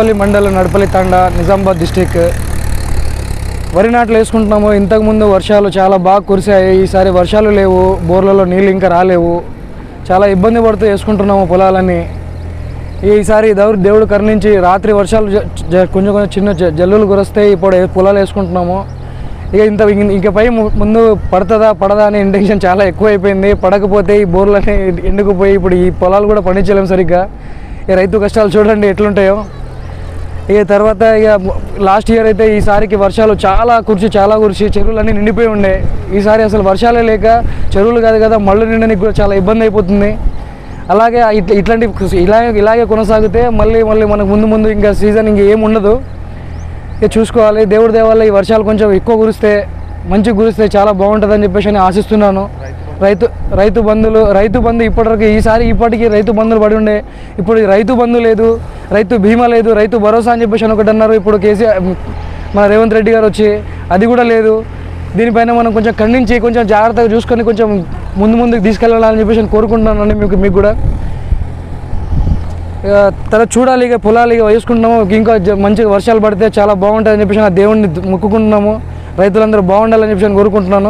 నడపల్లి మండలం నడపల్లి తండ నిజామాబాద్ డిస్టిక్. వరి నాట్లు వేసుకుంటున్నాము. ఇంతకుముందు వర్షాలు చాలా బాగా కురిసాయి ఈసారి వర్షాలు లేవు. బోర్లలో నీళ్ళు ఇంకా రాలేవు. చాలా ఇబ్బంది పడుతూ వేసుకుంటున్నాము పొలాలని ఈసారి దేవుడు దేవుడు కరుణించి రాత్రి వర్షాలు జ- కొంచెం కొంచెం చిన్న జ- జల్లులు కురిస్తే ఇప్పుడు పొలాలు వేసుకుంటున్నాము. ఇక ఇంత ఇకపై ఇంకపై ముందు పడుతుందా పడదా అనే ఇండక్షన్ చాలా ఎక్కువైపోయింది. పడకపోతే ఈ బోర్లన్నీ ఎండుకుపోయి ఇప్పుడు ఈ పొలాలు కూడా పండించలేము సరిగ్గా. ఈ రైతు కష్టాలు చూడండి ఎట్లుంటాయో. ఇక తర్వాత ఇక లాస్ట్ ఇయర్ అయితే ఈసారికి వర్షాలు చాలా కురిసి చాలా కురిసి చెరువులన్నీ నిండిపోయి ఉండే. ఈసారి అసలు వర్షాలే లేక చెరువులు కాదు కదా మళ్ళీ నిండడానికి కూడా చాలా ఇబ్బంది అయిపోతుంది. అలాగే ఇట్లా ఇట్లాంటి ఇలాగే ఇలాగే కొనసాగితే మళ్ళీ మళ్ళీ మనకు ముందు ముందు ఇంకా సీజన్ ఇంక ఏముండదు ఉండదు. ఇక చూసుకోవాలి దేవుడి దేవాల ఈ వర్షాలు కొంచెం ఎక్కువ కురిస్తే మంచిగా కురిస్తే చాలా బాగుంటుందని చెప్పేసి నేను ఆశిస్తున్నాను. రైతు రైతు బంధులు రైతు బంధు ఇప్పటివరకు ఈసారి ఇప్పటికీ రైతు బంధులు పడి ఉండే. ఇప్పుడు రైతు బంధు లేదు రైతు బీమా లేదు రైతు భరోసా అని చెప్పేసి అని ఒకటి అన్నారు ఇప్పుడు కేసీఆర్ మన రేవంత్ రెడ్డి గారు వచ్చి అది కూడా లేదు. దీనిపైన మనం కొంచెం ఖండించి కొంచెం జాగ్రత్తగా చూసుకొని కొంచెం ముందు ముందుకు తీసుకెళ్ళాలని చెప్పేసి నేను కోరుకుంటున్నాను మీకు మీకు కూడా. ఇక తర్వాత చూడాలి ఇక పొలాలు ఇక వేసుకుంటున్నాము. ఇంకా మంచిగా వర్షాలు పడితే చాలా బాగుంటుంది అని చెప్పేసి ఆ దేవుడిని మొక్కుకుంటున్నాము. రైతులందరూ బాగుండాలని చెప్పేసి కోరుకుంటున్నాను.